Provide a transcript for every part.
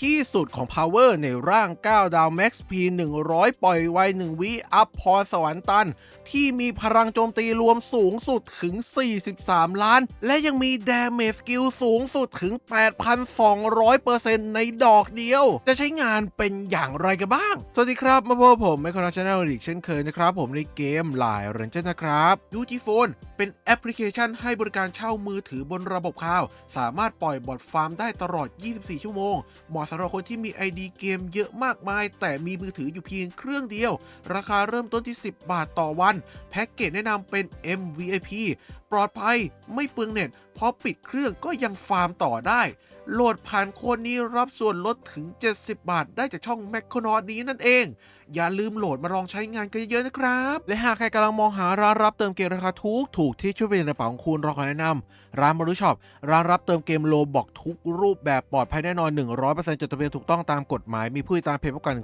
ที่สุดของ Power ในร่าง 9 ดาว Max P 100 ปล่อยไว1วิอัพพรสวรรค์ตัน ที่มีพลังโจมตีรวมสูงสุดถึง 43 ล้าน และยังมี Damage Skill สูงสุดถึง 8,200%ในดอกเดียว จะใช้งานเป็นอย่างไรกันบ้าง สวัสดีครับ มาพบผมไมโครนาแนลอีกเช่นเคยนะครับ ผมในเกมหลายเรนเจอร์นะครับ UG Phone เป็นแอปพลิเคชันให้บริการเช่ามือถือบนระบบคลาวสามารถปล่อยบอทฟาร์มได้ตลอด 24 ชั่วโมงเหมาะสำหรับคนที่มี ID เกมเยอะมากมาย แต่มีมือถืออยู่เพียงเครื่องเดียว ราคาเริ่มต้นที่ 10 บาทต่อวัน แพ็กเกจแนะนำเป็น MVIP ปลอดภัยไม่เปลืองเน็ตพอปิดเครื่องก็ยังฟาร์มต่อได้ โหลดผ่านโคนนี้รับส่วนลดถึง 70 บาทได้จากช่องแมคโครนอนี้นั่นเองอย่าลืมโหลดมาลองใช้งานกันเยอะๆนะครับ และหากใครกำลังมองหาร้านรับเติมเกมราคาถูกถูกที่ช่วยเป็นกระเป๋าของคุณเราขอแนะนำร้านมารุช็อปร้านรับเติมเกมโลบอกทุกรูปแบบปลอดภัยแน่นอน 100%จดทะเบียนถูกต้องตามกฎหมายมีผู้ติดตามเพจมากกว่า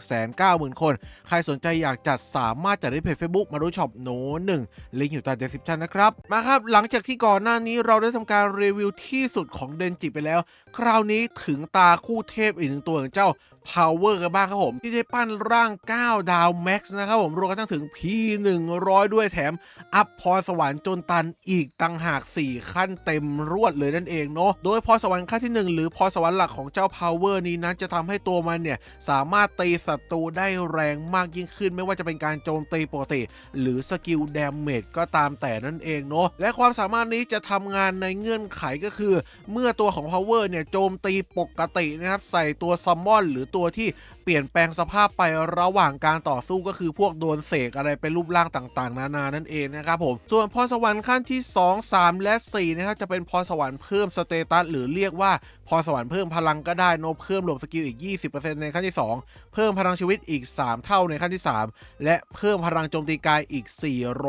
190,000 คน ใครสนใจอยากจัดสามารถจัดได้เพจ Facebook มารุช็อปโนหนึ่งลิงก์อยู่ใต้ description นะครับมาครับหลังจากที่ก่อนหน้านี้เราได้ทำการรีวิวที่สุดของเดนจิไปแล้ว คราวนี้ถึงตาคู่เทพอีกหนึ่งตัวอย่างเจ้า Power กันบ้างครับผม ที่ได้ปั้นร่าง 9 ดาว Max นะครับผมรวมกันทั้งถึง P100 ด้วยแถม อัพพรสวรรค์จนตันอีกตั้งหาก 4 ขั้นเต็มรวดเลยนั่นเองเนาะโดยพรสวรรค์ขั้นที่ 1 หรือพรสวรรค์หลักของเจ้า Power นี้นั้นจะทำให้ตัวมันเนี่ย สามารถตีศัตรูได้แรงมากยิ่งขึ้น ไม่ว่าจะเป็นการโจมตีปกติ หรือสกิลดาเมจก็ตามแต่นั่นเองเนาะและความสามารถนี้จะทำงานในเงื่อนไขก็คือ เมื่อตัวของ Power เนี่ยโจมตีปกตินะครับใส่ตัวซัมมอนหรือตัวที่เปลี่ยนแปลงสภาพไประหว่างการต่อสู้ก็คือพวกโดนเสกอะไรเป็นรูปร่างต่างๆ นานานั่นเองนะครับผม ส่วนพรสวรรค์ขั้นที่ 2 3 และ4นะครับจะเป็นพรสวรรค์เพิ่มสเตตัสหรือเรียกว่าพรสวรรค์เพิ่มพลังก็ได้โนเพิ่มหลบสกิลอีก 20%ในขั้นที่ 2 เพิ่มพลังชีวิตอีก 3 เท่าในขั้นที่ 3 และเพิ่มพลังโจมตีกายอีก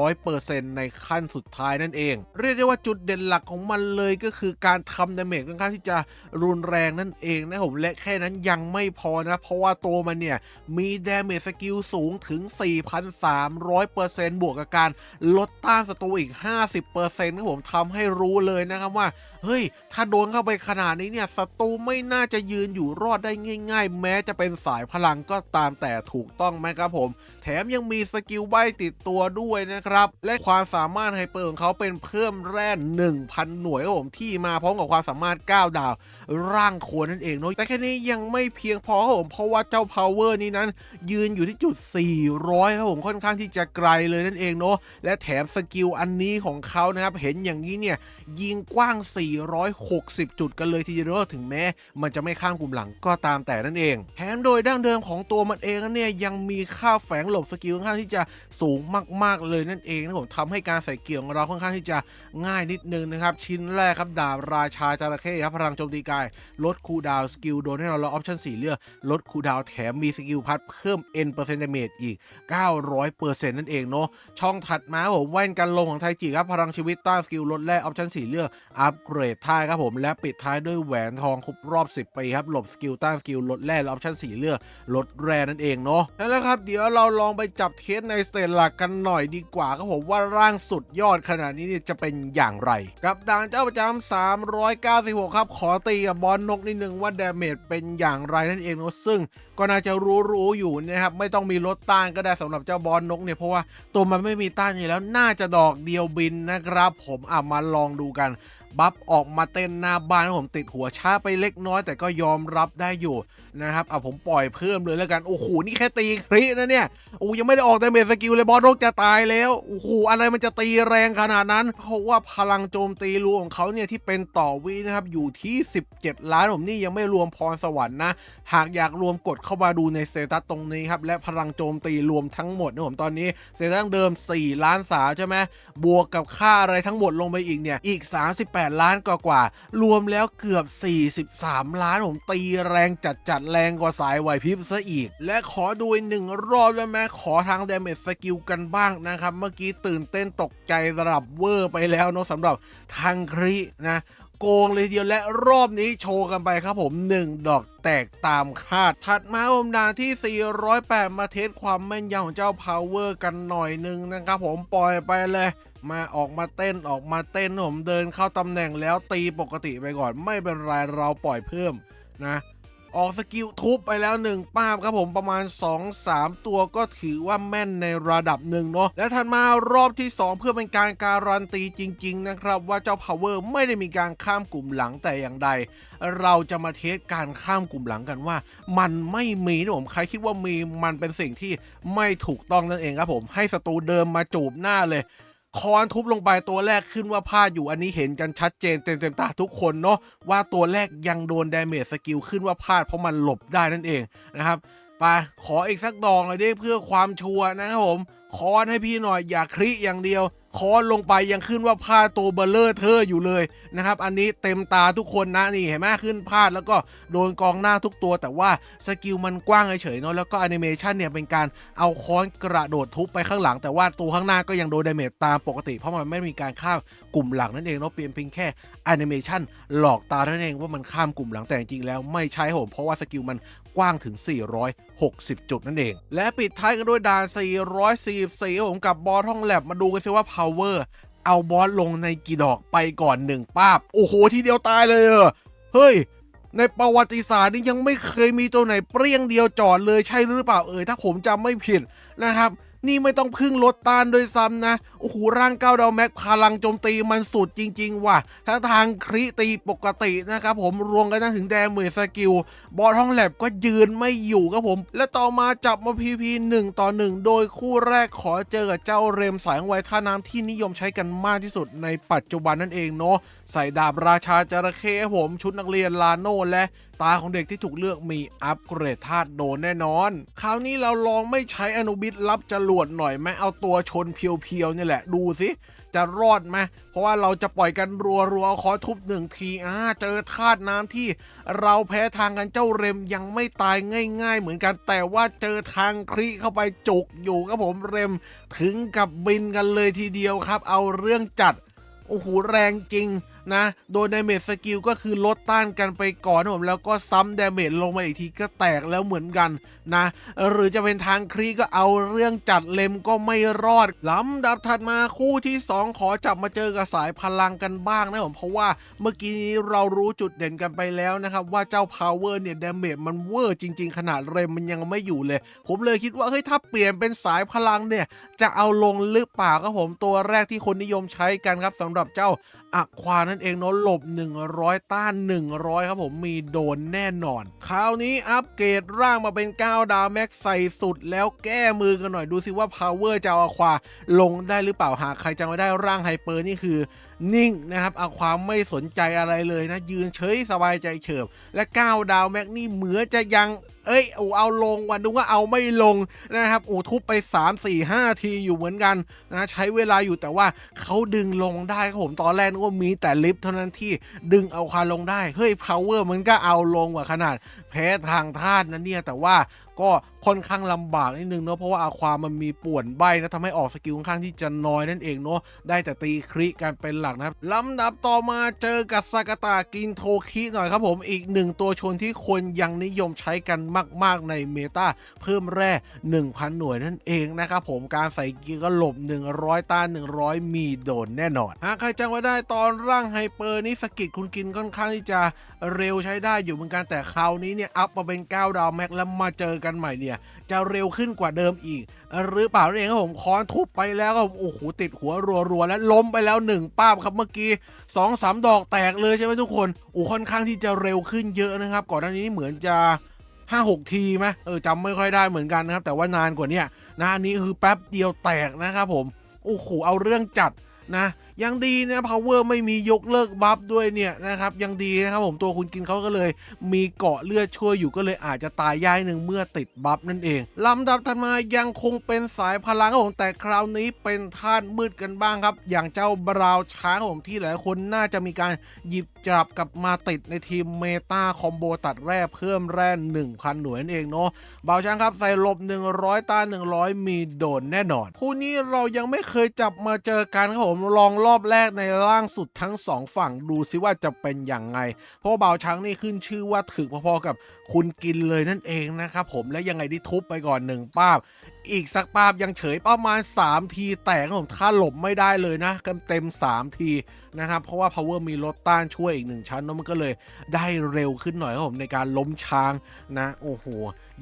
400%ในขั้นสุดท้ายนั่นเอง เรียกได้ว่าจุดเด่นหลักของมันเลยก็คือการทำดาเมจค่อนข้างที่จะรุนแรงนั่นเองนะครับผมและแค่นั้นยังไม่พอนะเพราะว่าตัวมันเนี่ย มีเดเมจสกิลสูงถึง 4,300%บวกกับการลดต้านศัตรูอีก 50%ครับผมทำให้รู้เลยนะครับว่า เฮ้ย ถ้าโดนเข้าไปขนาดนี้เนี่ยศัตรูไม่น่าจะยืนอยู่รอดได้ง่าย ๆ แม้จะเป็นสายพลังก็ตามแต่ถูกต้องไหมครับผม แถมยังมีสกิลใบติดตัวด้วยนะครับ และความสามารถไฮเปอร์ของเขาเป็นเพิ่มแร่1,000 หน่วยครับผมที่มาพร้อมกับความสามารถ 9 ดาว ร่างโคนนั่นเองเนาะแต่แค่นี้ยังไม่เพียงพอครับผมเพราะว่าเจ้า power นี้นั้น ยืนอยู่ที่จุด 400ครับผมค่อนข้างที่จะไกลเลยนั่นเองเนาะและแถมสกิลอันนี้ของเขานะครับเห็นอย่างนี้เนี่ยยิงกว้าง4 460 จุดกันเลยทีเดียวถึงแม้ มันจะไม่ข้ามกลุ่มหลังก็ตามแต่นั่นเอง แถมโดยดั้งเดิมของตัวมันเองนั้นเนี่ยยังมีค่าแฝงหลบสกิลค่อนข้างที่จะสูงมาก ๆ เลยนั่นเองนะผมทำให้การใส่เกี่ยวของเราค่อนข้างที่จะง่ายนิดนึงนะครับ ชิ้นแรกครับดาบราชาจระเข้ครับพลังโจมตีกาย ลดคูดาวสกิลโดนให้เราล็อกออปชั่นสีเลือกลดคูดาวแถมมีสกิลพัดเพิ่ม N เปอร์เซ็นต์เมจอีก 900%นั่นเองเนาะช่องถัดมาผมแว่นกันลงของไทจิครับพลังชีวิตต้านสกิลลดแร่ออปชั่นสีเลือกอัปเกรดท้ายครับผมและปิดท้ายด้วยแหวนทองครบรอบ 10 ปีครับหลบสกิลต้านสกิลลดแร่และออปชั่นสีเลือกลดแร่นั่นเองเนาะแล้วครับเดี๋ยวเราลองไปจับเทสในสเตจหลักกันหน่อยดีกว่าครับผมว่าร่างสุดยอดขนาดนี้จะเป็นอย่างไร กับด่านเจ้าประจำ396 ครับ ขอตีกับบอลนกนิดนึงว่าดาเมจเป็นอย่างไรนั่นเองเนาะซึ่งก็น่าจะรู้ๆอยู่นะครับไม่ต้องมีลดต้านก็ได้สำหรับเจ้าบอลนกเนี่ยเพราะว่าตัวมันไม่มีต้านอยู่แล้วน่าจะดอกเดียวบินนะครับผมอะมาลองดูกัน บัฟออกมาเต้นหน้าบ้านผมติดหัวช้าไปเล็กน้อย แต่ก็ยอมรับได้อยู่นะครับอะผมปล่อยเพิ่มเลยแล้วกัน โอ้โห นี่แค่ตีครินะเนี่ยโอ้ยังไม่ได้ออกดาเมสกิลเลยบอสโรกจะตายแล้ว โอ้โห อะไรมันจะตีแรงขนาดนั้น เพราะว่าพลังโจมตีรวมของเขาเนี่ยที่เป็นต่อวินะครับ อยู่ที่ 17 ล้านผมนี่ยังไม่รวมพรสวรรค์นะ หากอยากรวมกดเข้ามาดูในเตตัสตรงนี้ครับ และพลังโจมตีรวมทั้งหมดนะผมตอนนี้เตตัสเดิม 4 ล้านสาใช่ไหมบวกกับค่าอะไรทั้งหมดลงไปอีกเนี่ยอีก 38ล้านกว่ากว่า รวมแล้วเกือบ 43 ล้านผมตีแรงจัดจัดแรงกว่าสายไหวพริบซะอีก และขอดูอีกหนึ่งรอบได้ไหมขอทางเดเมจสกิลกันบ้างนะครับ เมื่อกี้ตื่นเต้นตกใจระดับเวอร์ไปแล้วเนาะสำหรับทางครินะโกงเลยเดียวและรอบนี้โชว์กันไปครับผม 1 ดอกแตกตามคาด ถัดมาผมดาที่ 408 มาเทสความแม่นยำของเจ้า Power กันหน่อยหนึงนะครับผมปล่อยไปเลย มาออกมาเต้นออกมาเต้นผมเดินเข้าตำแหน่งแล้วตีปกติไปก่อน ไม่เป็นไรเราปล่อยเพิ่มนะ ออกสกิลทุบไปแล้วหนึ่งป้าบครับผมประมาณ 2-3 ตัวก็ถือว่าแม่นในระดับหนึ่งเนาะและถัดมารอบที่ 2 เพื่อเป็นการการันตีจริง ๆ นะครับ ว่าเจ้า Power ไม่ได้มีการข้ามกลุ่มหลังแต่อย่างใด เราจะมาเทสการข้ามกลุ่มหลังกันว่า มันไม่มีนะผมใครคิดว่ามีมันเป็นสิ่งที่ไม่ถูกต้องนั่นเองครับผมให้ศัตรูเดิมมาจูบหน้าเลย คอนทุบลงไปตัวแรกขึ้นว่าพลาดอยู่อันนี้เห็นกันชัดเจนเต็มเต็มๆตาทุกคนเนาะว่าตัวแรกยังโดนดาเมจสกิลขึ้นว่าพลาดเพราะมันหลบได้นั่นเองนะครับไปขออีกสักดองเลยดิเพื่อความชัวร์นะครับผมคอนให้พี่หน่อยอย่าคลิอย่างเดียว คอนลงไปยังขึ้นว่าพลาตัวเบลเลอร์เธออยู่เลยนะครับ อันนี้เต็มตาทุกคนนะนี่เห็นไหมขึ้นพลาดแล้วก็โดนกองหน้าทุกตัว แต่ว่าสกิลมันกว้างเฉยๆเนาะแล้วก็แอนิเมชันเนี่ยเป็นการเอาค้อนกระโดดทุบไปข้างหลัง แต่ว่าตัวข้างหน้าก็ยังโดนดาเมจตามปกติ เพราะมันไม่มีการข้าม กลุ่มหลังนั่นเองเนาะเปลี่ยนเพียงแค่แอนิเมชันหลอกตาเท่านั้นเองว่ามันข้ามกลุ่มหลังแต่จริงๆแล้วไม่ใช่ผมเพราะว่าสกิลมันกว้างถึง 460 จุดนั่นเอง และปิดท้ายกันด้วยด่าน 444ผมกับบอสห้องแลบมาดูกันซิว่า power เอาบอสลงในกี่ดอกไปก่อนหนึ่งป้าบ โอ้โห ทีเดียวตายเลยเหรอเฮ้ย ในประวัติศาสตร์นี่ยังไม่เคยมีตัวไหนเปรี้ยงเดียวจอดเลยใช่หรือเปล่าเอ่ยถ้าผมจำไม่ผิดนะครับ นี่ไม่ต้องพึ่งลดต้านด้วยซ้ำนะ โอ้โห ร่างเก้าดาวแม็กพลังโจมตีมันสุดจริง ๆ ว่ะถ้าทางคริตีปกตินะครับผมรวมกันถึงแดมเมจสกิล บอลห้องแลบก็ยืนไม่อยู่ครับผม และต่อมาจับมา PVP 1ต่อ1โดยคู่แรกขอเจอกับเจ้าเรมสายไวท่าน้ำที่นิยมใช้กันมากที่สุดในปัจจุบันนั่นเองเนาะใส่ดาบราชาจระเข้ผมชุดนักเรียนลาโนและ ตาของเด็กที่ถูกเลือกมีอัปเกรดธาตุโดนแน่นอน คราวนี้เราลองไม่ใช้อนุบิตรับจรวดหน่อยไหมเอาตัวชนเพียวๆนี่แหละดูสิจะรอดไหม เพราะว่าเราจะปล่อยกันรัวๆขอทุบหนึ่งทีอ่าเจอธาตุน้ำที่เราแพ้ทางกันเจ้าเรมยังไม่ตายง่าย ๆ เหมือนกันแต่ว่าเจอทางคริเข้าไปจุกอยู่ครับผมเรมถึงกับบินกันเลยทีเดียวครับ เอาเรื่องจัดโอ้โหแรงจริงนะ โดยดาเมจสกิลก็คือลดต้านกันไปก่อนนะผมแล้วก็ซ้ำดาเมจลงมาอีกทีก็แตกแล้วเหมือนกันนะ หรือจะเป็นทางครีก็เอาเรื่องจัดเลมก็ไม่รอดลำดับถัดมาคู่ที่ 2 ขอจับมาเจอกับสายพลังกันบ้างนะผมเพราะว่าเมื่อกี้นี้เรารู้จุดเด่นกันไปแล้วนะครับว่าเจ้า power เนี่ยดาเมจมันเวอร์จริง ๆ ขนาดเรมมันยังไม่อยู่เลย ผมเลยคิดว่าเฮ้ยถ้าเปลี่ยนเป็นสายพลังเนี่ยจะเอาลงหรือเปล่าครับผมตัวแรกที่คนนิยมใช้กันครับสำหรับเจ้า อะควานั่นเองเนาะหลบ 100 ต้าน 100 ครับผมมีโดนแน่นอน คราวนี้อัปเกรดร่างมาเป็น 9 ดาวแม็กใส่สุด แล้วแก้มือกันหน่อยดูสิว่า Power จะเอาอะควาลงได้หรือเปล่าหากใครจำไม่ได้ร่างไฮเปอร์นี่คือ นิ่งนะครับอาความไม่สนใจอะไรเลยนะ ยืนเฉยสบายใจเฉิบและ 9 ดาวแม็กนี่เหมือนจะยัง เอ้ยโอ้เอาลงวันนึกว่าเอาไม่ลงนะครับโอ้ทุบไป 3 4 5 ทีอยู่เหมือนกันนะใช้เวลาอยู่แต่ว่าเขาดึงลงได้ครับผมตอนแรกนึกว่ามีแต่ลิฟต์เท่านั้นที่ดึงเอาคาลงได้ เฮ้ยพาวเวอร์มันก็เอาลงกว่าขนาดแพ้ทางธาตุนะเนี่ยแต่ว่าก็ค่อนข้างลำบากนิดนึงเนาะเพราะว่าอาความมันมีป่วนใบนะทำให้ออกสกิลค่อนข้างที่จะน้อยนั่นเองเนาะได้แต่ตีคริกันเป็นหลักนะครับลำดับต่อมาเจอกับซากาตากินโทคิหน่อยครับผมอีกหนึ่งตัวชนที่คนยังนิยมใช้กันมาก ๆ ในเมตาเพิ่มแร่ 1,000 หน่วยนั่นเองนะครับผมการใส่เกียร์ก็หลบ 100 ต้าน 100 มีโดนแน่นอน หากใครจำไว้ได้ตอนร่างไฮเปอร์นี่สกิดคุณกินค่อนข้างที่จะเร็วใช้ได้อยู่เหมือนกันแต่คราวนี้เนี่ยอัพมาเป็น 9 ดาวแม็กแล้วมาเจอกันใหม่เนี่ย จะเร็วขึ้นกว่าเดิมอีก หรือเปล่าเองครับผมค้อนทุบไปแล้วครับผมโอ้โหติดหัวรัวๆ และล้มไปแล้วหนึ่งป้าบครับเมื่อกี้สองสามดอกแตกเลยใช่ไหมทุกคนโอ้ค่อนข้างที่จะเร็วขึ้นเยอะนะครับ ก่อนหน้านี้เหมือนจะห้าหกทีไหมเออจำไม่ค่อยได้เหมือนกันนะครับ แต่ว่านานกว่านี้นะอันนี้คือแป๊บเดียวแตกนะครับผมโอ้โหเอาเรื่องจัดนะ ยังดีนะ power ไม่มียกเลิกบัฟด้วยเนี่ยนะครับยังดีนะครับผมตัวคุณกินเขาก็เลย มีเกาะเลือดช่วยอยู่ก็เลยอาจจะตายย่ายหนึ่งเมื่อติดบัฟนั่นเองลำดับถัดมายังคงเป็นสายพลังครับผมแต่คราวนี้เป็นท่านมืดกันบ้างครับ อย่างเจ้าบราวช้างผมที่หลายคนน่าจะมีการหยิบ จับกลับมาติดในทีมเมตาคอมโบตัดแร่เพิ่มแร่ 1,000 หน่วยนั่นเองเนาะเบาช้างครับใส่ลบ 100 ต้าน 100 มีโดนแน่นอน คู่นี้เรายังไม่เคยจับมาเจอกันครับผมลองรอบแรกในล่างสุดทั้งสองฝั่งดูซิว่าจะเป็นอย่างไง เพราะว่าเบาช้างนี่ขึ้นชื่อว่าถึกพอๆกับคุณกินเลยนั่นเองนะครับผมและยังไงที่ทุบไปก่อนหนึ่งป้าบ อีกสักปาบยังเฉยประมาณ 3 ทีแตกครับผมถ้าหลบไม่ได้เลยนะเต็มเต็มๆ3ทีนะครับ เพราะว่า power มีลดต้านช่วยอีกหนึ่งชั้นเนาะมันก็เลยได้เร็วขึ้นหน่อยครับผมในการล้มช้างนะ โอ้โห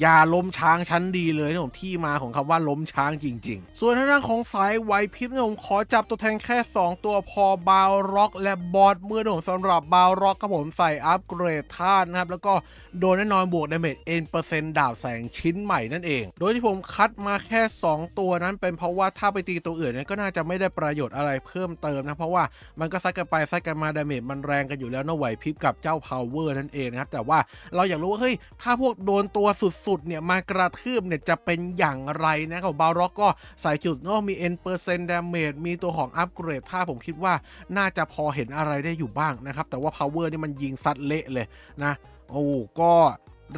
อย่าล้มช้างชั้นดีเลยนะผมที่มาของคำว่าล้มช้างจริง ๆ ส่วนทางด้านของสายไวพิบนะผมขอจับตัวแทนแค่ 2 ตัวพอบาวร็อกและบอสเมื่อนะผมสำหรับบาวร็อกครับผมใส่อัปเกรดธาตุนะครับ แล้วก็โดนแน่นอนบวกดาเมจเอ็นเปอร์เซ็นต์ดาบแสงชิ้นใหม่นั่นเอง โดยที่ผมคัดมาแค่ 2 ตัวนั้นเป็นเพราะว่าถ้าไปตีตัวอื่นเนี่ยก็น่าจะไม่ได้ประโยชน์อะไรเพิ่มเติมนะเพราะว่ามันก็ซัดกันไปซัดกันมาดาเมจมันแรงกันอยู่แล้วนะไหวพิบกับเจ้า power นั่นเองนะครับแต่ว่าเราอยากรู้ว่าเฮ้ยถ้าพวกโดนตัวสุดๆเนี่ยมากระทืบเนี่ยจะเป็นอย่างไรนะครับบาร็อกก็ใส่จุดเนาะมี n เปอร์เซ็นต์ดาเมจมีตัวของอัปเกรดถ้าผมคิดว่าน่าจะพอเห็นอะไรได้อยู่บ้างนะครับ แต่ว่า power นี่มันยิงซัดเละเลยนะ โอ้ก็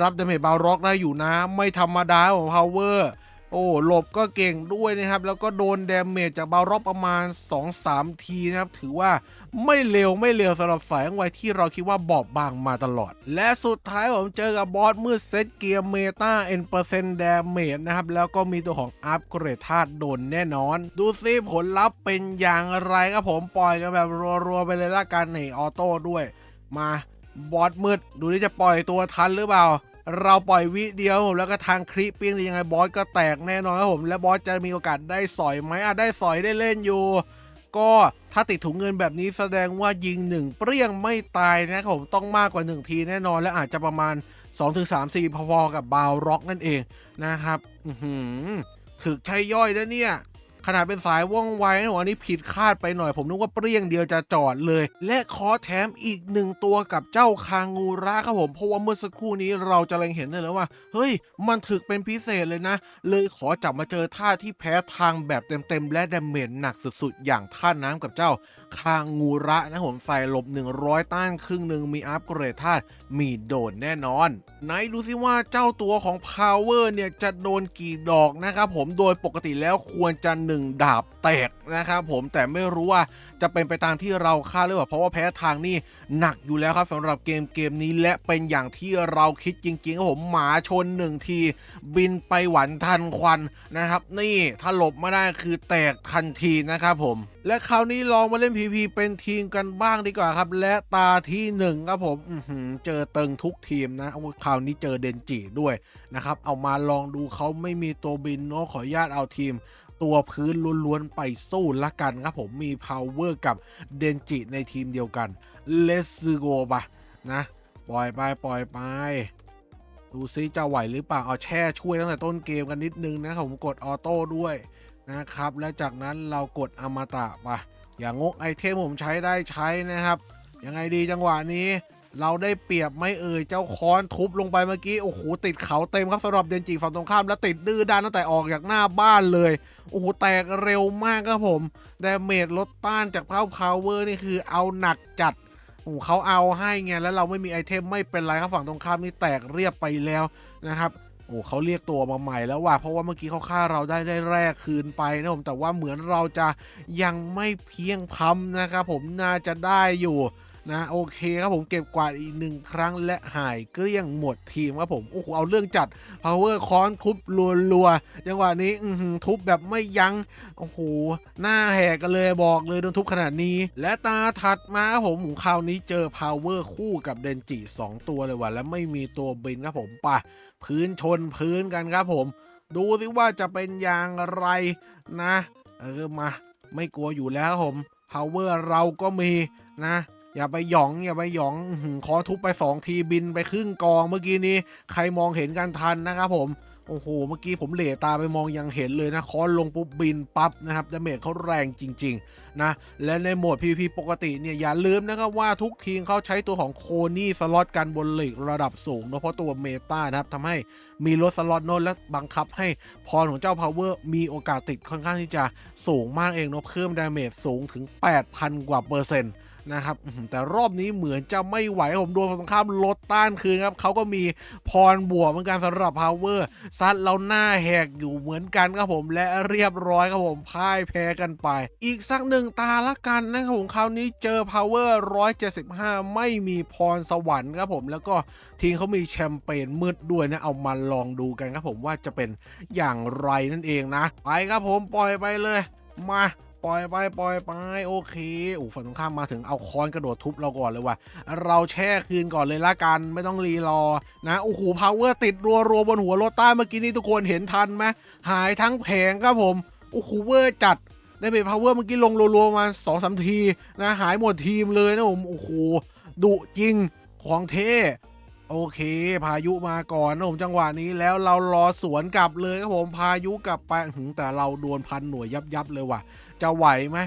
รับดาเมจบาร็อกได้อยู่นะ ไม่ธรรมดาของ power โอ้หลบก็เก่งด้วยนะครับ แล้วก็โดนดาเมจจากบารอกประมาณ 2-3 ทีนะครับ ถือว่าไม่เร็วไม่เร็วสำหรับสายอังไวที่เราคิดว่าบอบบางมาตลอด และสุดท้ายผมเจอกับบอสมืดเซตเกียร์เมตาเอ็นเปอร์เซ็นต์ดาเมจนะครับ แล้วก็มีตัวของอัปเกรดธาตุโดนแน่นอน ดูซิผลลัพธ์เป็นอย่างไรครับผมปล่อยกันแบบรัวๆไปเลยละกันในออโต้ด้วย มาบอสมืดดูนี่จะปล่อยตัวทันหรือเปล่า เราปล่อยวิเดียวผมแล้วก็ทางคลิปปิ้งยังไงบอสก็แตกแน่นอนครับผม และบอสจะมีโอกาสได้สอยไหมอะได้สอยได้เล่นอยู่ ก็ถ้าติดถุงเงินแบบนี้แสดงว่ายิงหนึ่งเปรี้ยงไม่ตายนะครับผมต้องมากกว่า 1 ทีแน่นอนและอาจจะประมาณ 2-3 4พอๆกับบาวร็อกนั่นเองนะครับอือหือถึกใช้ย่อยนะเนี่ย ขนาดเป็นสายว่องไวนะผมอันนี้ผิดคาดไปหน่อย ผมนึกว่าเปรี้ยงเดียวจะจอดเลย และขอแถมอีกหนึ่งตัวกับเจ้าคางูระครับผมเพราะว่าเมื่อสักครู่นี้เราจะเล็งเห็นได้เลยว่า เฮ้ย มันถึกเป็นพิเศษเลยนะ เลยขอจับมาเจอท่าที่แพ้ทางแบบเต็มๆ และดาเมจหนักสุดๆ อย่างท่าน้ำกับเจ้าคางูระนะผมใส่หลบ 100 ต้านครึ่งหนึ่งมีอัปเกรดธาตุมีโดนแน่นอน ไหนดูซิว่าเจ้าตัวของ Power เนี่ย จะโดนกี่ดอกนะครับผมโดยปกติแล้วควรจะ 1 ดาบแตกนะครับผมแต่ไม่รู้ว่าจะเป็นไปตามที่เราคาดหรือเปล่าเพราะว่าแพ้ทางนี่หนักอยู่แล้วครับสำหรับเกมเกมนี้และเป็นอย่างที่เราคิดจริงๆครับผมหมาชนหนึ่งที บินไปหวันทันควันนะครับ นี่ถ้าหลบไม่ได้คือแตกทันทีนะครับผม และคราวนี้ลองมาเล่น PV เป็นทีมกันบ้างดีกว่าครับ และตาที่หนึ่งครับผมเจอเติงทุกทีมนะโอ้คราวนี้เจอเดนจิด้วยนะครับ เอามาลองดูเขาไม่มีตัวบินเนาะขออนุญาตเอาทีม ตัวพื้นล้วนๆไปสู้ละกันครับผมมี power กับเดนจิในทีมเดียวกัน let's go ปะนะ ปล่อยไปปล่อยไปดูซิจะไหวหรือเปล่าเอาแช่ช่วยตั้งแต่ต้นเกมกันนิดนึงนะครับผมกดออโต้ด้วย นะครับ และจากนั้นเรากดอมตะไปอย่างงกไอเทมผมใช้ได้ใช้นะครับ ยังไงดีจังหวะนี้ เราได้เปรียบไม่เอ่ยเจ้าค้อนทุบลงไปเมื่อกี้ โอ้โห ติดเขาเต็มครับสำหรับเดนจิฝั่งตรงข้าม แล้วติดดื้อด้านตั้งแต่ออกจากหน้าบ้านเลย โอ้โห แตกเร็วมากครับผมดาเมจลดต้านจากเพ้าพาวเวอร์นี่คือเอาหนักจัดโอ้เขาเอาให้ไงแล้วเราไม่มีไอเทมไม่เป็นไรครับฝั่งตรงข้ามนี่แตกเรียบไปแล้วนะครับ อ้เขาเรียกตัวมาใหม่แล้วว่ะเพราะว่าเมื่อกี้เขาฆ่าเราได้ได้แรกคืนไปนะผมแต่ว่าเหมือนเราจะยังไม่เพียงพำนะครับผมน่าจะได้อยู่ นะโอเคครับผมเก็บกวาดอีกหนึ่งครั้งและหายเกลี้ยงหมดทีมครับผมโอ้โหเอาเรื่องจัด power ค้อนทุบรัวๆจังหวะนี้อืทุบแบบไม่ยัง้งโอ้โหหน้าแหกกันเลยบอกเลยโดนทุบขนาดนี้ และตาถัดมาครับผมคราวนี้เจอ power คู่กับเดนจิ2ตัวเลยว่ะและไม่มีตัวบินครับผมป่ะพื้นชนพื้นกันครับผม ดูสิว่าจะเป็นอย่างไรนะเออมาไม่กลัวอยู่แล้วครับผม power เราก็มีนะ อย่าไปหยองอย่าไปหยองขอทุบไป2ทีบินไปครึ่งกองเมื่อกี้นี้ ใครมองเห็นกันทันนะครับผมโอ้โห เมื่อกี้ผมเหล่ตาไปมองยังเห็นเลยนะ คอนลงปุ๊บบินปั๊บนะครับดาเมจเขาแรงจริง ๆ นะ และในโหมด PVP ปกติเนี่ย อย่าลืมนะครับว่าทุกทีมเขาใช้ตัวของโคนี่สล็อตกันบนหลีกระดับสูงเนอะเพราะตัวเมตานะครับทำให้มีลดสล็อตโน้นและบังคับให้พรของเจ้า Power มีโอกาสติดค่อนข้างที่จะสูงมากเองเนอะเพิ่มดาเมจสูงถึง 8,000 กว่าเปอร์เซ็นต์ นะครับแต่รอบนี้เหมือนจะไม่ไหวผมโดนฝั่งตรงข้ามลดต้านคืนครับเขาก็มีพรบวกเหมือนกันสำหรับ power ซัดเราหน้าแหกอยู่เหมือนกันครับผมและเรียบร้อยครับผมพ่ายแพ้กันไป อีกสักหนึ่งตาละกันนะครับผมคราวนี้เจอ power 175 ไม่มีพรสวรรค์ครับผมแล้วก็ทีมเขามีแชมเปญมืดด้วยนะเอามาลองดูกันครับผมว่าจะเป็นอย่างไรนั่นเองนะ ไปครับผมปล่อยไปเลย มา ปล่อยไปปล่อยไปโอเคโอ้ฝั่งตรงข้ามมาถึงเอาค้อนกระโดดทุบเราก่อนเลยว่ะ เราแช่คืนก่อนเลยละกันไม่ต้องรีรอนะโอ้โหพาวเวอร์ติดรัวรัวบนหัวรถใต้เมื่อกี้นี้ทุกคนเห็นทันไหมหายทั้งแผงครับผมโอ้โหเวอร์จัดได้เบรพาวเวอร์เมื่อกี้ลงรัวๆมาสองสามทีนะหายหมดทีมเลยนะผมโอ้โหดุจริงของเท่ โอเค พายุมาก่อนนะผมจังหวะนี้แล้วเรารอสวนกลับเลยครับผมพายุกลับไปหึงแต่เราโดนพันหน่วยยับยับๆเลยว่ะ จะไหวไหม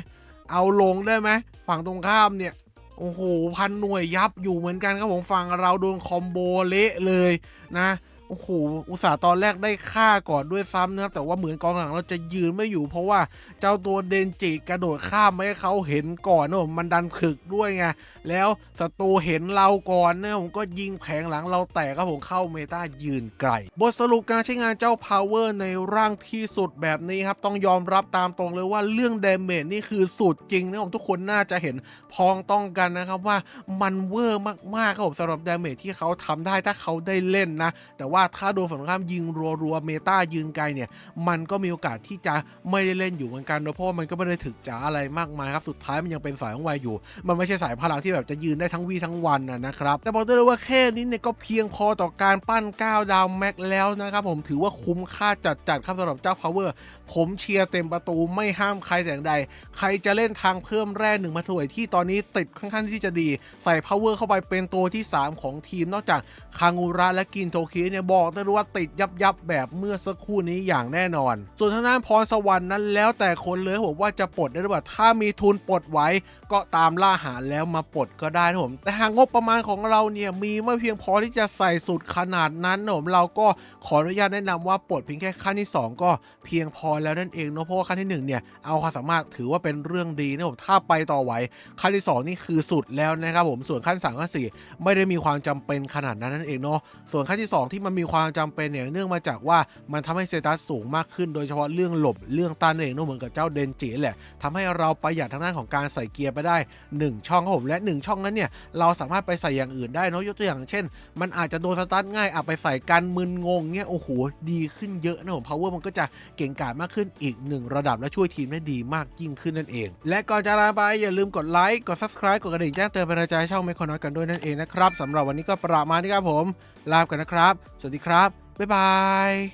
เอาลงได้ไหมฝั่งตรงข้ามเนี่ยโอ้โหพันหน่วยยับอยู่เหมือนกันครับผมฝั่งเราโดนคอมโบเละเลยนะ โอ้โห อุตส่าห์ตอนแรกได้ฆ่าก่อนด้วยซ้ำนะครับ แต่ว่าเหมือนกองหลังเราจะยืนไม่อยู่ เพราะว่าเจ้าตัวเดนจิกระโดดข้ามไม่ให้เขาเห็นก่อนนะผมมันดันถึกด้วยไง แล้วศัตรูเห็นเราก่อนนี่ยผมก็ยิงแผงหลังเราแตกครับผมเข้าเมตายืนไกล บทสรุปการใช้งานเจ้า Power ในร่างที่สุดแบบนี้ครับ ต้องยอมรับตามตรงเลยว่าเรื่อง d a เมจนี่คือสุดจริงนะผมทุกคนน่าจะเห็นพ้องต้องกันนะครับว่ามันเวอร์มากๆครับผมสำหรับ d a เมจที่เขาทำได้ถ้าเขาได้เล่นนะ แต่ว่าว่าถ้าโดนฝั่งตรงข้ามยิงรัวๆเมตายืนไกลเนี่ย มันก็มีโอกาสที่จะไม่ได้เล่นอยู่เหมือนกันโดยเพราะมันก็ไม่ได้ถึกจ๋าอะไรมากมายครับสุดท้ายมันยังเป็นสายของวัยอยู่ มันไม่ใช่สายพลังที่แบบจะยืนได้ทั้งวีทั้งวันนะครับแต่บอกได้เลยว่าแค่นี้เนี่ยก็เพียงพอต่อการปั้น9ดาวแม็กแล้วนะครับผมถือว่าคุ้มค่าจัดๆครับสำหรับเจ้า Power ผมเชียร์เต็มประตูไม่ห้ามใครแต่งใด ใครจะเล่นทางเพิ่มแร่หนึ่งมาถวยที่ตอนนี้ติดค่อนข้างที่จะดี ใส่ Power เข้าไปเป็นตัวที่ 3 ของทีมนอกจากคางูระและกินโทคิเนี่ยบอกได้เลยว่าติดยับยับแบบเมื่อสักครู่นี้อย่างแน่นอน ส่วนทางด้านพรสวรรค์นั้นแล้วแต่คนเลยผมว่าจะปลดได้หรือเปล่าถ้ามีทุนปลดไว้ก็ตามล่าหาแล้วมาปลดก็ได้ผม แต่หากงบประมาณของเราเนี่ยมีไม่เพียงพอที่จะใส่สุดขนาดนั้นนะผมเราก็ขออนุญาตแนะนำว่าปลดเพียงแค่ขั้นที่ 2 ก็เพียงพอแล้วนั่นเองเนาะเพราะว่าขั้นที่1เนี่ยเอาความสามารถถือว่าเป็นเรื่องดีนะผมถ้าไปต่อไหวขั้นที่ 2 นี่คือสุดแล้วนะครับผมส่วนขั้น3ขั้น4ไม่ได้มีความจำเป็นขนาดนั้นนั่นเองเนาะส่วนขั้นที่ 2 ที่มันมีความจำเป็นเนี่ยเนื่องมาจากว่ามันทำให้สเตตัสสูงมากขึ้น โดยเฉพาะเรื่องหลบเรื่องต้านนั่นเองเนาะเหมือนกับเจ้าเดนจิแหละทำให้เราประหยัดทางด้านของการใส่เกียร์ไปได้ 1 ช่องครับผมและ 1 ช่องนั้นเนี่ยเราสามารถไปใส่อย่างอื่นได้นะยกตัวอย่างเช่น มันอาจจะโดนสตาร์ทง่ายอะไปใส่กันมึนงงเนี่ยโอ้โหดีขึ้นเยอะนะผม power มันก็จะเก่งกาจมากขึ้นอีกหนึ่งระดับและช่วยทีมได้ดีมากยิ่งขึ้นนั่นเอง และก่อนจะลาไปอย่าลืมกดไลค์กด subscribe กดกระดิ่งแจ้งเตือนเป็นกำลังใจให้ช่องไม่คนน้อยกันด้วยนั่นเองนะครับสำหรับวันนี้ก็ประมาณนี้ครับผมลาไปกันนะครับสวัสดีครับ บ๊ายบาย